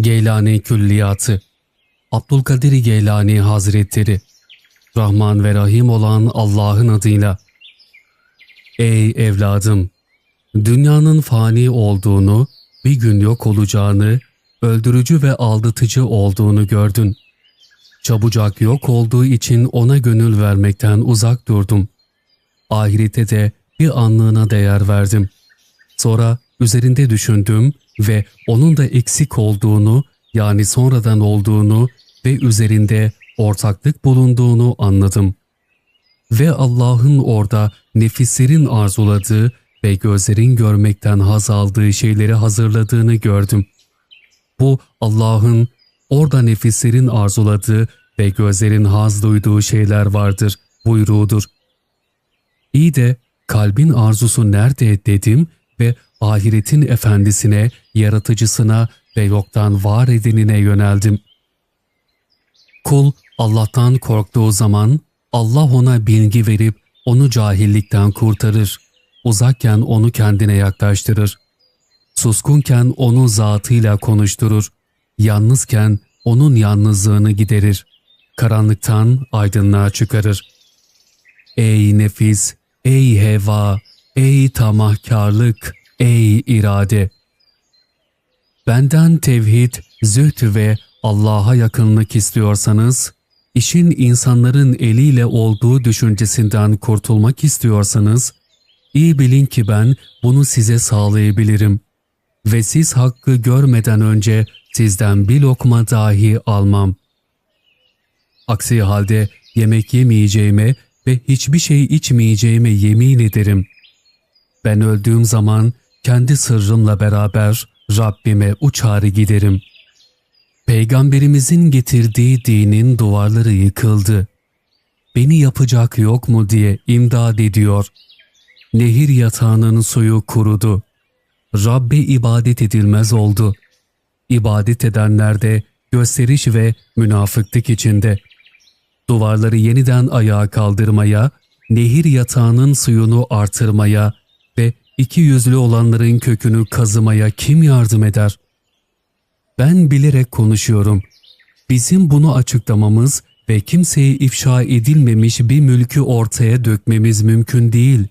Geylani Külliyatı Abdülkadir Geylani Hazretleri Rahman ve Rahim olan Allah'ın adıyla Ey evladım! Dünyanın fani olduğunu, bir gün yok olacağını, öldürücü ve aldatıcı olduğunu gördün. Çabucak yok olduğu için ona gönül vermekten uzak durdum. Ahirete de bir anlığına değer verdim. Sonra üzerinde düşündüm ve onun da eksik olduğunu yani sonradan olduğunu ve üzerinde ortaklık bulunduğunu anladım. Ve Allah'ın orada nefislerin arzuladığı ve gözlerin görmekten haz aldığı şeyleri hazırladığını gördüm. Bu Allah'ın orada nefislerin arzuladığı ve gözlerin haz duyduğu şeyler vardır buyruğudur. İyi de kalbin arzusu nerede dedim ve ahiretin efendisine, yaratıcısına ve yoktan var edinine yöneldim. Kul Allah'tan korktuğu zaman Allah ona bilgi verip onu cahillikten kurtarır. Uzakken onu kendine yaklaştırır. Suskunken onu zatıyla konuşturur. Yalnızken onun yalnızlığını giderir. Karanlıktan aydınlığa çıkarır. Ey nefis, ey heva, ey tamahkarlık, ey irade! Benden tevhid, zühd ve Allah'a yakınlık istiyorsanız, işin insanların eliyle olduğu düşüncesinden kurtulmak istiyorsanız, iyi bilin ki ben bunu size sağlayabilirim. Ve siz hakkı görmeden önce sizden bir lokma dahi almam. Aksi halde yemek yemeyeceğime ve hiçbir şey içmeyeceğime yemin ederim. Ben öldüğüm zaman kendi sırrımla beraber Rabbime uçar giderim. Peygamberimizin getirdiği dinin duvarları yıkıldı. Beni yapacak yok mu diye imdad ediyor. Nehir yatağının suyu kurudu. Rabbe ibadet edilmez oldu. İbadet edenler de gösteriş ve münafıklık içinde. Duvarları yeniden ayağa kaldırmaya, nehir yatağının suyunu artırmaya iki yüzlü olanların kökünü kazımaya kim yardım eder? Ben bilerek konuşuyorum. Bizim bunu açıklamamız ve kimseye ifşa edilmemiş bir mülkü ortaya dökmemiz mümkün değil.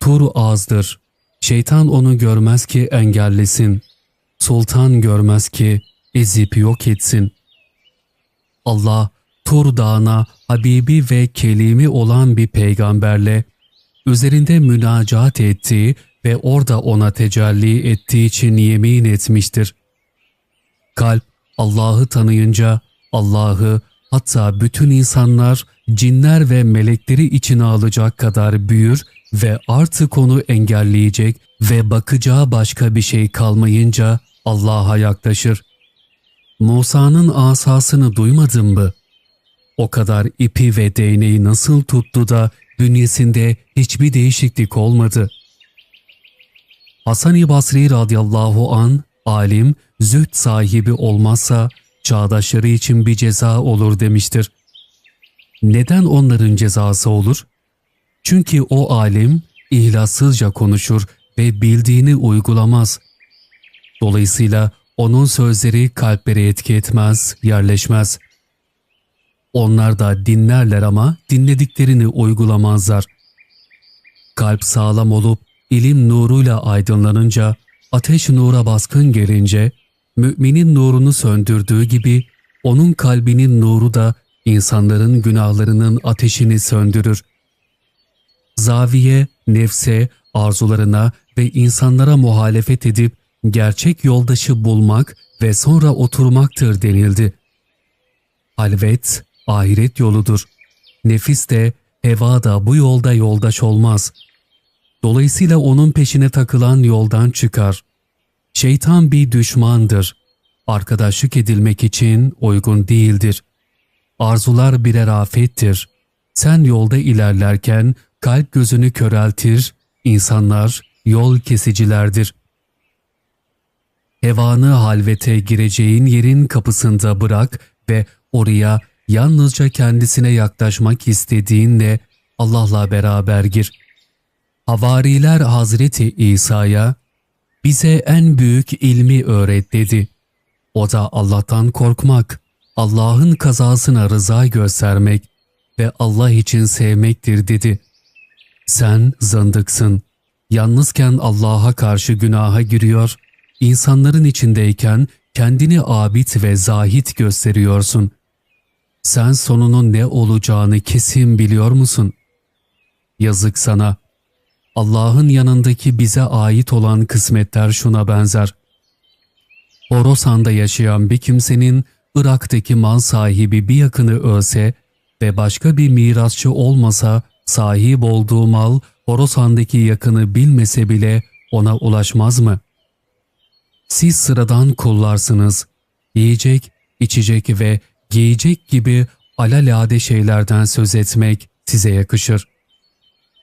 Tur azdır. Şeytan onu görmez ki engellesin. Sultan görmez ki ezip yok etsin. Allah Tur Dağı'na Habibi ve Kelimi olan bir peygamberle üzerinde münacat ettiği ve orada ona tecelli ettiği için yemin etmiştir. Kalp Allah'ı tanıyınca Allah'ı hatta bütün insanlar, cinler ve melekleri içine alacak kadar büyür ve artık onu engelleyecek ve bakacağı başka bir şey kalmayınca Allah'a yaklaşır. Musa'nın asasını duymadın mı? O kadar ipi ve değneği nasıl tuttu da bünyesinde hiçbir değişiklik olmadı. Hasan-ı Basri radıyallahu an alim, zühd sahibi olmazsa çağdaşları için bir ceza olur demiştir. Neden onların cezası olur? Çünkü o alim ihlassızca konuşur ve bildiğini uygulamaz. Dolayısıyla onun sözleri kalplere etki etmez, yerleşmez. Onlar da dinlerler ama dinlediklerini uygulamazlar. Kalp sağlam olup ilim nuruyla aydınlanınca, ateş nura baskın gelince, müminin nurunu söndürdüğü gibi onun kalbinin nuru da insanların günahlarının ateşini söndürür. Zaviye, nefse, arzularına ve insanlara muhalefet edip gerçek yoldaşı bulmak ve sonra oturmaktır denildi. Halvet, ahiret yoludur. Nefis de, heva da bu yolda yoldaş olmaz. Dolayısıyla onun peşine takılan yoldan çıkar. Şeytan bir düşmandır. Arkadaşlık edilmek için uygun değildir. Arzular birer afettir. Sen yolda ilerlerken kalp gözünü köreltir, insanlar yol kesicilerdir. Hevanı halvete gireceğin yerin kapısında bırak ve oraya yalnızca kendisine yaklaşmak istediğinle Allah'la beraber gir. Havariler Hazreti İsa'ya bize en büyük ilmi öğret dedi. O da Allah'tan korkmak, Allah'ın kazasına rıza göstermek ve Allah için sevmektir dedi. Sen zındıksın. Yalnızken Allah'a karşı günaha giriyor, insanların içindeyken kendini abid ve zahit gösteriyorsun. Sen sonunun ne olacağını kesin biliyor musun? Yazık sana. Allah'ın yanındaki bize ait olan kısmetler şuna benzer. Horasan'da yaşayan bir kimsenin Irak'taki mal sahibi bir yakını ölse ve başka bir mirasçı olmasa sahip olduğu mal Horasan'daki yakını bilmese bile ona ulaşmaz mı? Siz sıradan kullarsınız. Yiyecek, içecek ve giyecek gibi alalade şeylerden söz etmek size yakışır.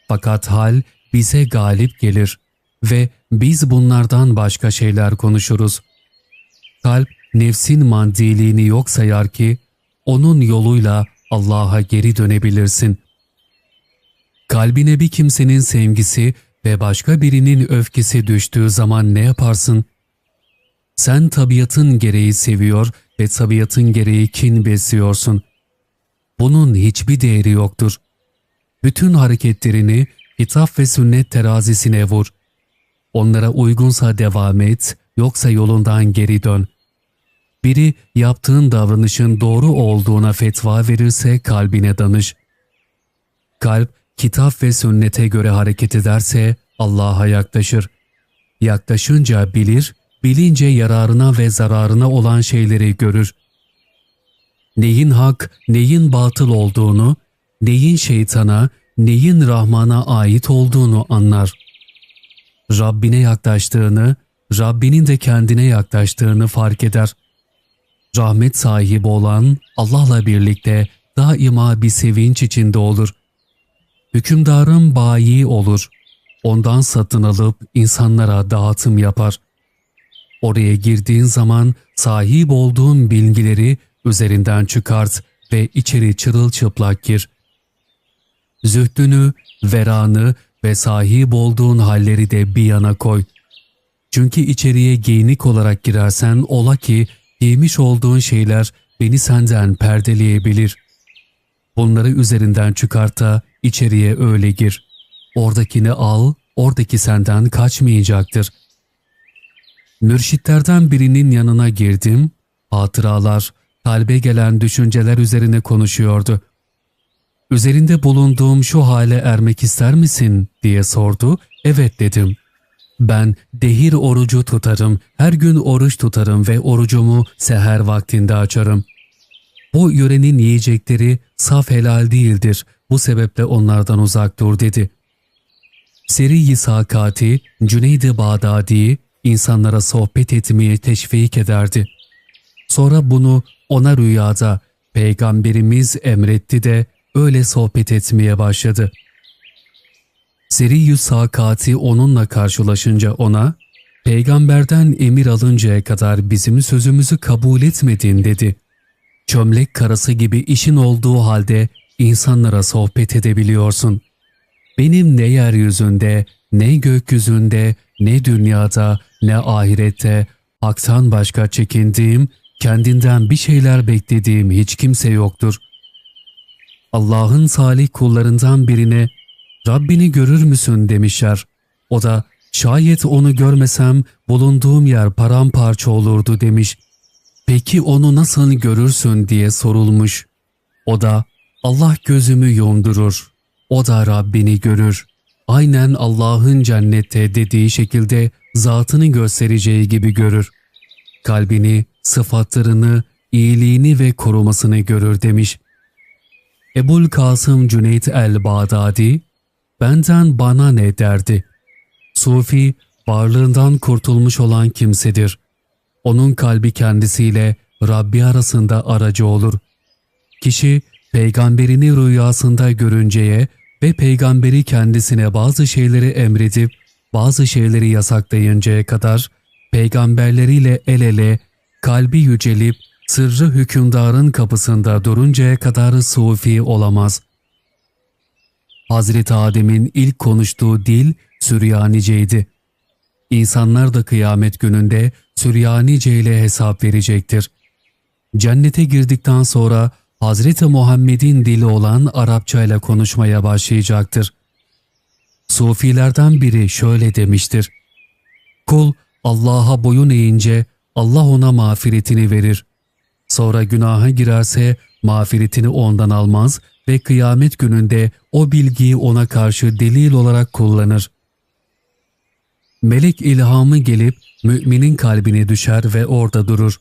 Fakat hal bize galip gelir ve biz bunlardan başka şeyler konuşuruz. Kalp nefsin mandiliğini yok sayar ki onun yoluyla Allah'a geri dönebilirsin. Kalbine bir kimsenin sevgisi ve başka birinin öfkesi düştüğü zaman ne yaparsın? Sen tabiatın gereği seviyor ve tabiatın gereği kin besliyorsun. Bunun hiçbir değeri yoktur. Bütün hareketlerini hitap ve sünnet terazisine vur. Onlara uygunsa devam et, yoksa yolundan geri dön. Biri yaptığın davranışın doğru olduğuna fetva verirse kalbine danış. Kalp, kitap ve sünnete göre hareket ederse Allah'a yaklaşır. Yaklaşınca bilir, bilince yararına ve zararına olan şeyleri görür. Neyin hak, neyin batıl olduğunu, neyin şeytana, neyin Rahman'a ait olduğunu anlar. Rabbine yaklaştığını, Rabbinin de kendine yaklaştığını fark eder. Rahmet sahibi olan Allah'la birlikte daima bir sevinç içinde olur. Hükümdarın bayi olur. Ondan satın alıp insanlara dağıtım yapar. Oraya girdiğin zaman sahip olduğun bilgileri üzerinden çıkart ve içeri çırılçıplak gir. Zühdünü, veranı ve sahip olduğun halleri de bir yana koy. Çünkü içeriye giyinik olarak girersen ola ki giymiş olduğun şeyler beni senden perdeleyebilir. Bunları üzerinden çıkarta içeriye öyle gir. Oradakini al, oradaki senden kaçmayacaktır. Mürşitlerden birinin yanına girdim, hatıralar, kalbe gelen düşünceler üzerine konuşuyordu. Üzerinde bulunduğum şu hale ermek ister misin diye sordu. Evet dedim. Ben dehir orucu tutarım, her gün oruç tutarım ve orucumu seher vaktinde açarım. Bu yörenin yiyecekleri saf helal değildir, bu sebeple onlardan uzak dur dedi. Seri-i Sakati, Cüneyd-i Bağdadi insanlara sohbet etmeye teşvik ederdi. Sonra bunu ona rüyada Peygamberimiz emretti de öyle sohbet etmeye başladı. Seri-i Sakati onunla karşılaşınca ona, Peygamberden emir alıncaya kadar bizim sözümüzü kabul etmedin dedi. Çömlek karası gibi işin olduğu halde insanlara sohbet edebiliyorsun. Benim ne yeryüzünde, ne gökyüzünde, ne dünyada, ne ahirette haktan başka çekindiğim, kendinden bir şeyler beklediğim hiç kimse yoktur. Allah'ın salih kullarından birine Rabbini görür müsün demişler. O da şayet onu görmesem bulunduğum yer paramparça olurdu demiş. Peki onu nasıl görürsün diye sorulmuş. O da Allah gözümü yumdurur. O da Rabbini görür. Aynen Allah'ın cennette dediği şekilde zatını göstereceği gibi görür. Kalbini, sıfatlarını, iyiliğini ve korumasını görür demiş. Ebul Kasım Cüneyt el-Bağdadi, benden bana ne derdi. Sufi, varlığından kurtulmuş olan kimsedir. Onun kalbi kendisiyle Rabbi arasında aracı olur. Kişi, peygamberini rüyasında görünceye ve peygamberi kendisine bazı şeyleri emredip bazı şeyleri yasaklayıncaya kadar peygamberleriyle el ele kalbi yücelip sırrı hükümdarın kapısında duruncaya kadar sufi olamaz. Hazreti Adem'in ilk konuştuğu dil Süryaniceydi. İnsanlar da kıyamet gününde Süryanice ile hesap verecektir. Cennete girdikten sonra Hazreti Muhammed'in dili olan Arapça ile konuşmaya başlayacaktır. Sufilerden biri şöyle demiştir. Kul Allah'a boyun eğince Allah ona mağfiretini verir. Sonra günaha girerse mağfiretini ondan almaz ve kıyamet gününde o bilgiyi ona karşı delil olarak kullanır. Melek ilhamı gelip müminin kalbine düşer ve orada durur.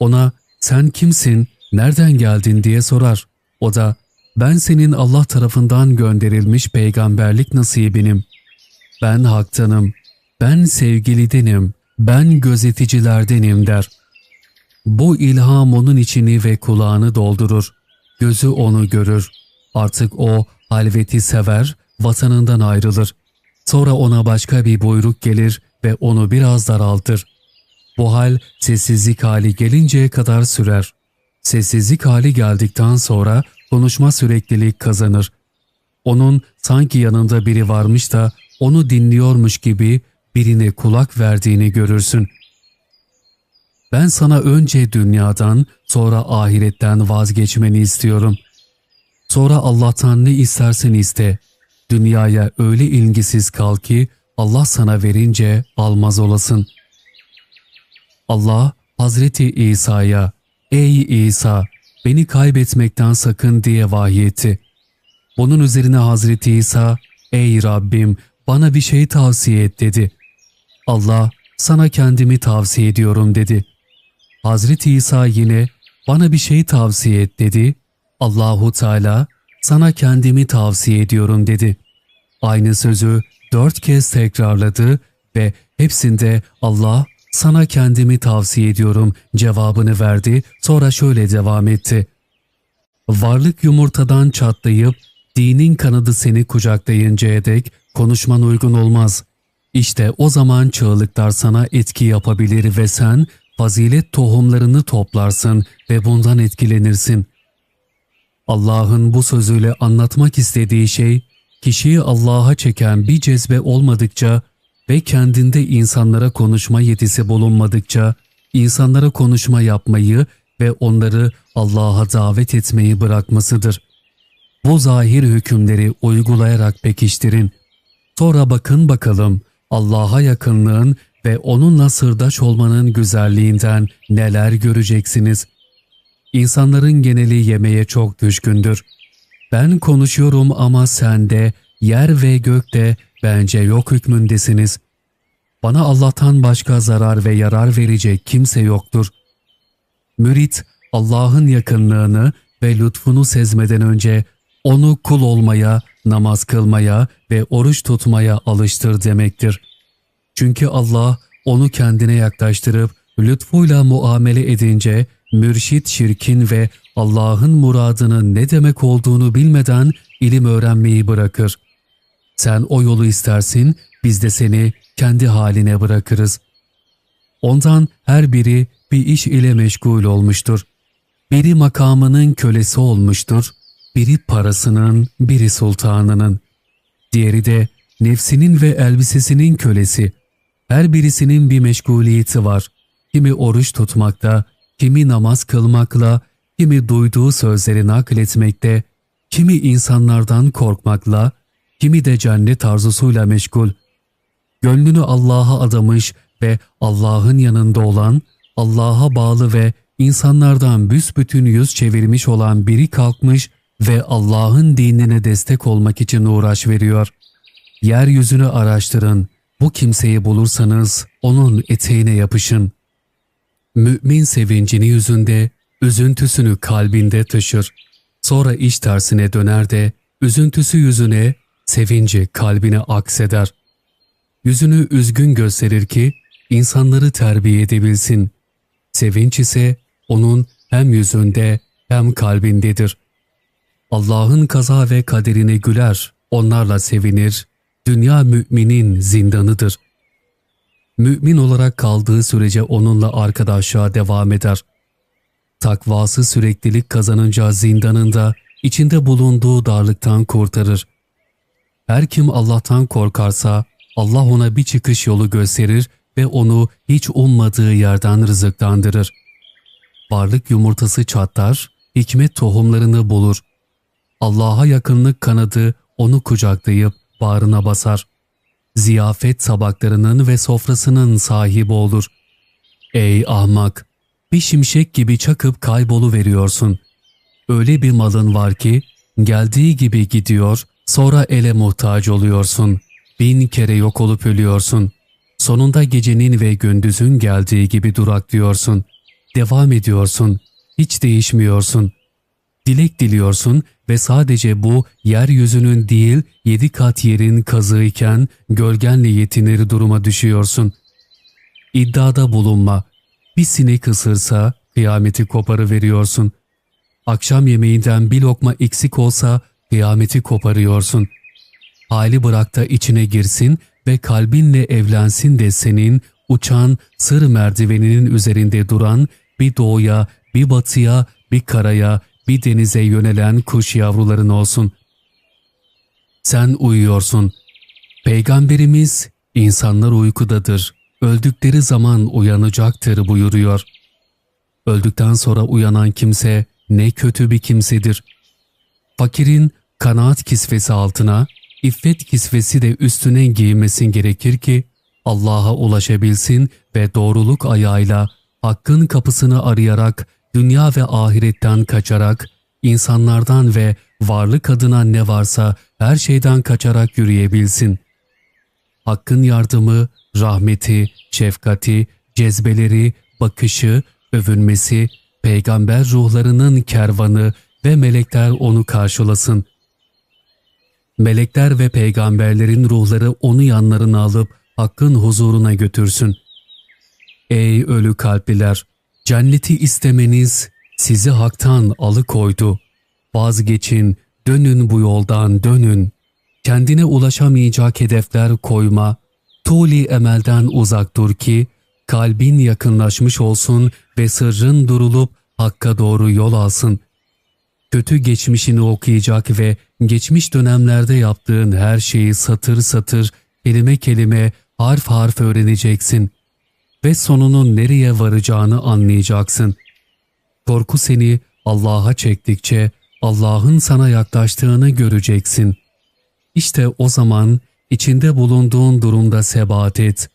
Ona sen kimsin, nereden geldin diye sorar. O da ben senin Allah tarafından gönderilmiş peygamberlik nasibinim. Ben haktanım, ben sevgilidenim, ben gözeticilerdenim der. Bu ilham onun içini ve kulağını doldurur. Gözü onu görür. Artık o halveti sever, vatanından ayrılır. Sonra ona başka bir buyruk gelir ve onu biraz daraltır. Bu hal sessizlik hali gelinceye kadar sürer. Sessizlik hali geldikten sonra konuşma süreklilik kazanır. Onun sanki yanında biri varmış da onu dinliyormuş gibi birine kulak verdiğini görürsün. Ben sana önce dünyadan sonra ahiretten vazgeçmeni istiyorum. Sonra Allah'tan ne istersen iste. Dünyaya öyle ilgisiz kal ki Allah sana verince almaz olasın. Allah Hazreti İsa'ya Ey İsa beni kaybetmekten sakın diye vahyetti. Bunun üzerine Hazreti İsa Ey Rabbim bana bir şey tavsiye et dedi. Allah sana kendimi tavsiye ediyorum dedi. Hazreti İsa yine bana bir şey tavsiye et dedi. Allahu Teala sana kendimi tavsiye ediyorum dedi. Aynı sözü dört kez tekrarladı ve hepsinde Allah sana kendimi tavsiye ediyorum cevabını verdi sonra şöyle devam etti. Varlık yumurtadan çatlayıp dinin kanadı seni kucaklayıncaya dek konuşman uygun olmaz. İşte o zaman çığlıklar sana etki yapabilir ve sen fazilet tohumlarını toplarsın ve bundan etkilenirsin. Allah'ın bu sözüyle anlatmak istediği şey, kişiyi Allah'a çeken bir cezbe olmadıkça ve kendinde insanlara konuşma yetisi bulunmadıkça, insanlara konuşma yapmayı ve onları Allah'a davet etmeyi bırakmasıdır. Bu zahir hükümleri uygulayarak pekiştirin. Sonra bakın bakalım Allah'a yakınlığın ve onunla sırdaş olmanın güzelliğinden neler göreceksiniz. İnsanların geneli yemeğe çok düşkündür. Ben konuşuyorum ama sen de, yer ve gökte bence yok hükmündesiniz. Bana Allah'tan başka zarar ve yarar verecek kimse yoktur. Mürit, Allah'ın yakınlığını ve lütfunu sezmeden önce onu kul olmaya, namaz kılmaya ve oruç tutmaya alıştır demektir. Çünkü Allah onu kendine yaklaştırıp lütfuyla muamele edince mürşit şirkin ve Allah'ın muradının ne demek olduğunu bilmeden ilim öğrenmeyi bırakır. Sen o yolu istersin, biz de seni kendi haline bırakırız. Ondan her biri bir iş ile meşgul olmuştur. Biri makamının kölesi olmuştur, biri parasının, biri sultanının. Diğeri de nefsinin ve elbisesinin kölesi. Her birisinin bir meşguliyeti var. Kimi oruç tutmakta, kimi namaz kılmakla, kimi duyduğu sözleri nakletmekte, kimi insanlardan korkmakla, kimi de cennet arzusuyla meşgul. Gönlünü Allah'a adamış ve Allah'ın yanında olan, Allah'a bağlı ve insanlardan büsbütün yüz çevirmiş olan biri kalkmış ve Allah'ın dinine destek olmak için uğraş veriyor. Yeryüzünü araştırın, bu kimseyi bulursanız onun eteğine yapışın. Mümin sevincini yüzünde, üzüntüsünü kalbinde taşır. Sonra iş tersine döner de üzüntüsü yüzüne, sevinci kalbine akseder. Yüzünü üzgün gösterir ki insanları terbiye edebilsin. Sevinç ise onun hem yüzünde hem kalbindedir. Allah'ın kaza ve kaderine güler, onlarla sevinir, dünya müminin zindanıdır. Mümin olarak kaldığı sürece onunla arkadaşlığa devam eder. Takvası süreklilik kazanınca zindanında içinde bulunduğu darlıktan kurtarır. Her kim Allah'tan korkarsa Allah ona bir çıkış yolu gösterir ve onu hiç ummadığı yerden rızıklandırır. Varlık yumurtası çatlar, hikmet tohumlarını bulur. Allah'a yakınlık kanadı onu kucaklayıp bağrına basar. Ziyafet tabaklarının ve sofrasının sahibi olur. Ey ahmak! Bir şimşek gibi çakıp kaybolu veriyorsun. Öyle bir malın var ki geldiği gibi gidiyor, sonra ele muhtaç oluyorsun. Bin kere yok olup ölüyorsun. Sonunda gecenin ve gündüzün geldiği gibi duraklıyorsun. Devam ediyorsun. Hiç değişmiyorsun. Dilek diliyorsun ve sadece bu yeryüzünün değil yedi kat yerin kazığıyken gölgenle yetinir duruma düşüyorsun. İddiada bulunma. Bir sinek ısırsa kıyameti koparı veriyorsun. Akşam yemeğinden bir lokma eksik olsa kıyameti koparıyorsun. Hali bırak da içine girsin ve kalbinle evlensin de senin uçan sır merdiveninin üzerinde duran bir doğuya, bir batıya, bir karaya, bir denize yönelen kuş yavruların olsun. Sen uyuyorsun. Peygamberimiz insanlar uykudadır. Öldükleri zaman uyanacaktır buyuruyor. Öldükten sonra uyanan kimse ne kötü bir kimsedir. Fakirin kanaat kisvesi altına, iffet kisvesi de üstüne giymesin gerekir ki Allah'a ulaşabilsin ve doğruluk ayağıyla hakkın kapısını arayarak dünya ve ahiretten kaçarak insanlardan ve varlık adına ne varsa her şeyden kaçarak yürüyebilsin. Hakkın yardımı, rahmeti, şefkati, cezbeleri, bakışı, övünmesi, peygamber ruhlarının kervanı ve melekler onu karşılasın. Melekler ve peygamberlerin ruhları onu yanlarına alıp Hakk'ın huzuruna götürsün. Ey ölü kalpliler! Cenneti istemeniz sizi haktan alıkoydu. Vazgeçin, dönün bu yoldan dönün. Kendine ulaşamayacak hedefler koyma. Tuli emelden uzak dur ki kalbin yakınlaşmış olsun ve sırrın durulup hakka doğru yol alsın. Kötü geçmişini okuyacak ve geçmiş dönemlerde yaptığın her şeyi satır satır, kelime kelime, harf harf öğreneceksin ve sonunun nereye varacağını anlayacaksın. Korku seni Allah'a çektikçe Allah'ın sana yaklaştığını göreceksin. İşte o zaman içinde bulunduğun durumda sebat et.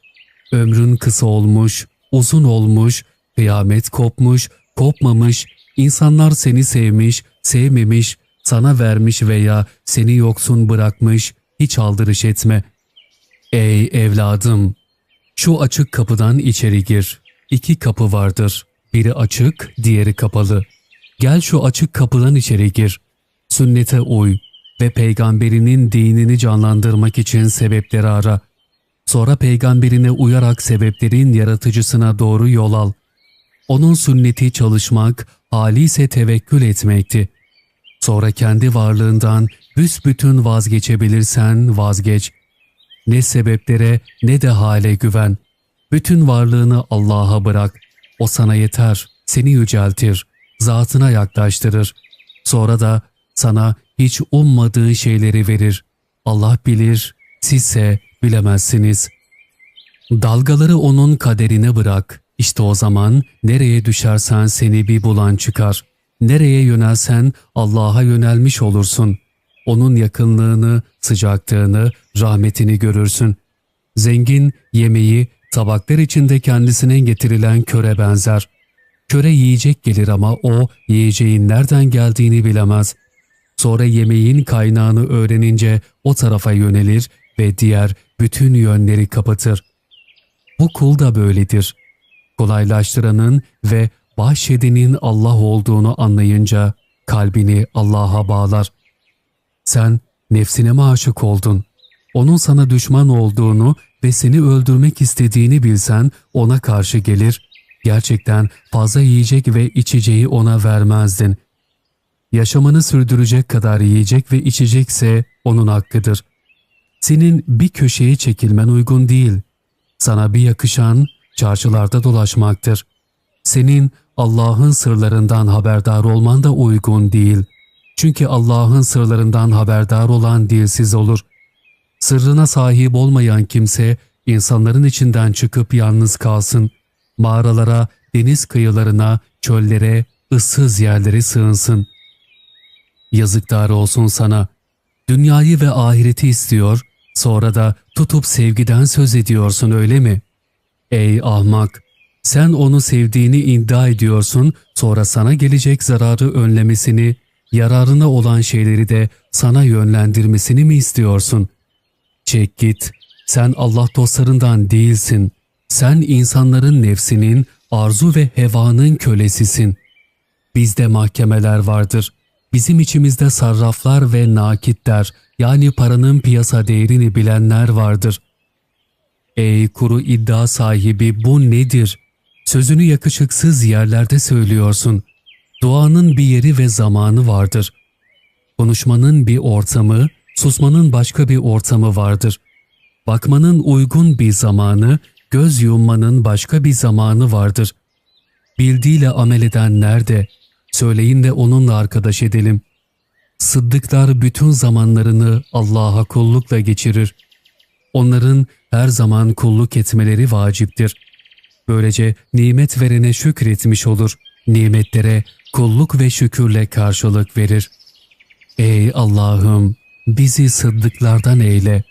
Ömrün kısa olmuş, uzun olmuş, kıyamet kopmuş, kopmamış, insanlar seni sevmiş, sevmemiş, sana vermiş veya seni yoksun bırakmış, hiç aldırış etme. Ey evladım! Şu açık kapıdan içeri gir. İki kapı vardır. Biri açık, diğeri kapalı. Gel şu açık kapıdan içeri gir. Sünnete uy ve peygamberinin dinini canlandırmak için sebepleri ara. Sonra peygamberine uyarak sebeplerin yaratıcısına doğru yol al. Onun sünneti çalışmak, hali ise tevekkül etmekti. Sonra kendi varlığından büsbütün vazgeçebilirsen vazgeç. Ne sebeplere ne de hale güven. Bütün varlığını Allah'a bırak. O sana yeter, seni yüceltir, zatına yaklaştırır. Sonra da sana hiç ummadığı şeyleri verir. Allah bilir, sizse bilemezsiniz. Dalgaları onun kaderine bırak. İşte o zaman nereye düşersen seni bir bulan çıkar. Nereye yönelsen Allah'a yönelmiş olursun. Onun yakınlığını, sıcaklığını, rahmetini görürsün. Zengin yemeği tabaklar içinde kendisine getirilen köre benzer. Köre yiyecek gelir ama o yiyeceğin nereden geldiğini bilemez. Sonra yemeğin kaynağını öğrenince o tarafa yönelir ve diğer bütün yönleri kapatır. Bu kul da böyledir. Kolaylaştıranın ve bahşedenin Allah olduğunu anlayınca kalbini Allah'a bağlar. Sen nefsine mi aşık oldun? Onun sana düşman olduğunu ve seni öldürmek istediğini bilsen ona karşı gelir, gerçekten fazla yiyecek ve içeceği ona vermezdin. Yaşamını sürdürecek kadar yiyecek ve içecekse onun hakkıdır. Senin bir köşeye çekilmen uygun değil. Sana bir yakışan çarşılarda dolaşmaktır. Senin Allah'ın sırlarından haberdar olman da uygun değil. Çünkü Allah'ın sırlarından haberdar olan dilsiz olur. Sırrına sahip olmayan kimse insanların içinden çıkıp yalnız kalsın. Mağaralara, deniz kıyılarına, çöllere, ıssız yerlere sığınsın. Yazıklar olsun sana. Dünyayı ve ahireti istiyor, sonra da tutup sevgiden söz ediyorsun öyle mi? Ey ahmak! Sen onu sevdiğini iddia ediyorsun, sonra sana gelecek zararı önlemesini, yararına olan şeyleri de sana yönlendirmesini mi istiyorsun? Çek git. Sen Allah dostlarından değilsin. Sen insanların nefsinin, arzu ve hevanın kölesisin. Bizde mahkemeler vardır. Bizim içimizde sarraflar ve nakitler yani paranın piyasa değerini bilenler vardır. Ey kuru iddia sahibi bu nedir? Sözünü yakışıksız yerlerde söylüyorsun. Duanın bir yeri ve zamanı vardır. Konuşmanın bir ortamı, susmanın başka bir ortamı vardır. Bakmanın uygun bir zamanı, göz yummanın başka bir zamanı vardır. Bildiğiyle amel eden nerede? Söyleyin de onunla arkadaş edelim. Sıddıklar bütün zamanlarını Allah'a kullukla geçirir. Onların her zaman kulluk etmeleri vaciptir. Böylece nimet verene şükretmiş olur. Nimetlere kulluk ve şükürle karşılık verir. Ey Allah'ım bizi sıddıklardan eyle.